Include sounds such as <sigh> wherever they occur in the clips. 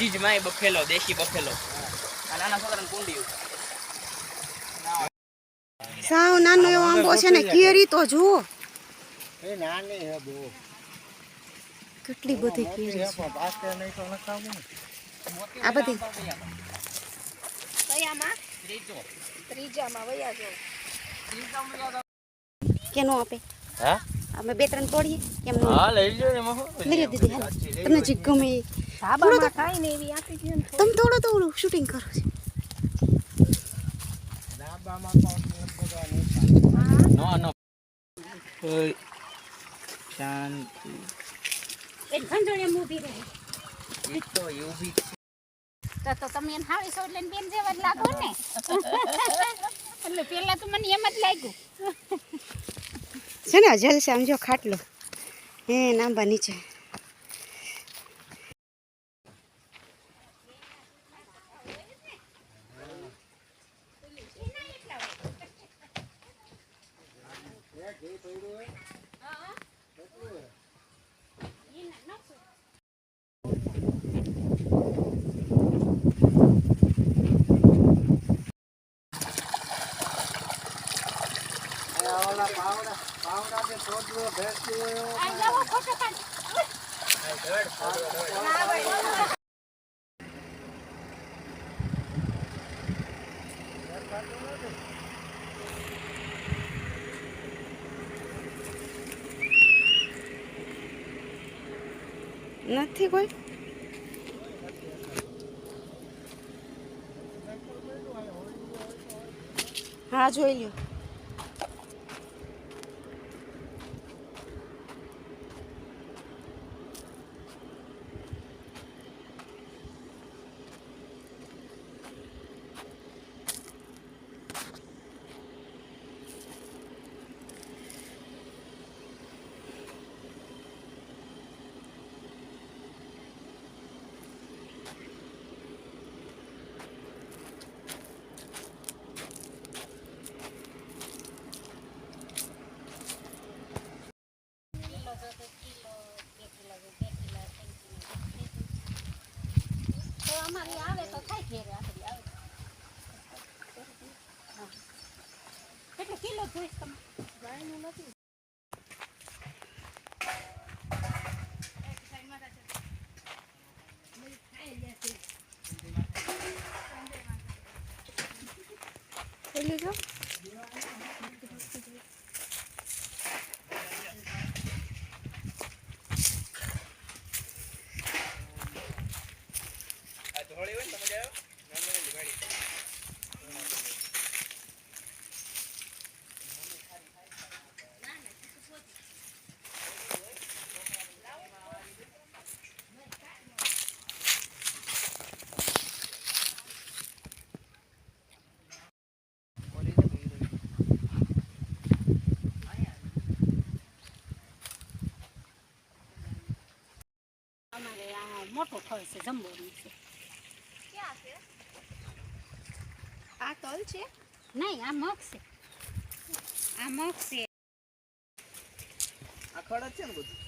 બધી જ my Buffalo દેશી બફેલો આ નાના છોકરાને કુંડી સાવ નાનો એવો આંબો છે ને કેરી તો જુઓ. એ નાની હે બહુ. કેટલી બધી કેરી છે પણ પાકે તો નખાવું ને. આ બધી? કયામાં? ત્રીજો. ત્રીજામાં વયા જાઓ કેનો આપે? હા? અમે બે ત્રણ તોડીએ. કેમ હા લઈ લ્યો એમાં મહો લઈ લો દીદી હાલો. તમને જે ગમે એ. ધાબામાં કાઈ નહીં એવી આપી દે ને તમે થોડું થોડું શૂટિંગ કરો છો. તો નો નો ઓય શાંતિ. એક ખંજોળિયા ઊભી રહે. એક તો ઊભી તો તો તમે એને હાવી સો એટલે બેન જેવા જ લાગો ને. <laughs> એટલે પેલા તો મને એમ જ લાગ્યું. છે ને જલસે આમ જો ખાટલો. હે નાંબા નીચે આ ઓલા પાવડા પાવડા કે છોડવો ભેંસી હોય એવો આ જાઓ ફોટો પાડ નથી કોઈ? હા જોઈ લ્યો. અમારી આવે તો થાય ઘેરે આપણી આવે. કેટલો જોઈશ તમે નથી જોઈ લીધો આ મોટો ફળ છે જંબોનું છે. આ તલ છે? નહીં આ મગ છે. આ મગ છે. આ ખડ છે ને બધું?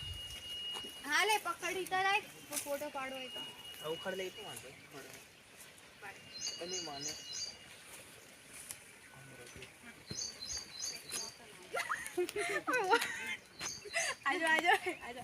હાલે પકડી તો રાખ. ફોટો પાડો હોય તો. આ ઉખાડ લઈ તો વાંધો એની માને. આજો આજો આજો.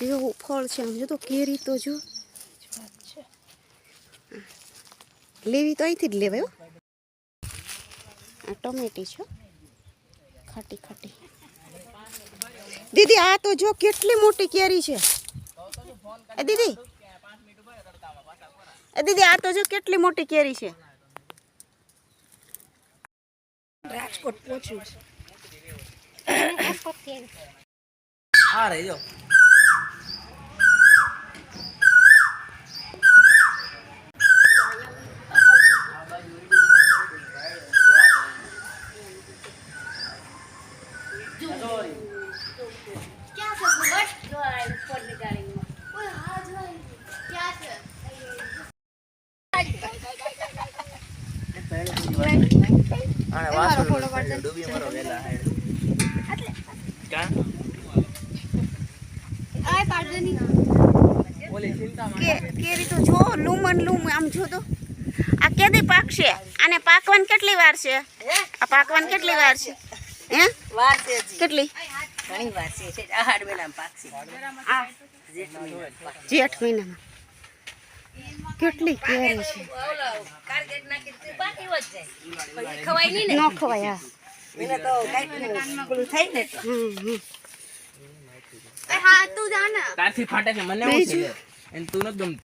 કેવું ફળ છે આમ જો તો કેરી તો જો. લેવી તો અહીંથી જ લેવાય હો. આ ટમેટી છે ખાટી ખાટી. દીદી આ તો જો કેટલી મોટી કેરી છે. એ દીદી. એ દીદી આ તો જો કેટલી મોટી કેરી છે. રાજકોટ પહોંચ્યું છે. આ રહી જો આને વાસણ ડૂબી મારો વેલા કા? ઓલી ચિંતા કે- કેરી તો જો લૂમન લૂમ આમ જો તો. આ કેદી પાકશે આને પાકવાન કેટલી વાર છે? આ પાકવાન કેટલી વાર છે? હે? વાર છે કેટલી? ઘણી વાર છે. મહિનામાં. પાકશે. જેઠ મહિનામાં. કેટલી કેરી છે? ને ન ખવાય હા. તું તો કાંઈક પેલું થાય ને તો હમ હમ. તારથી ફાટે છે મને તું નથી ગમતી.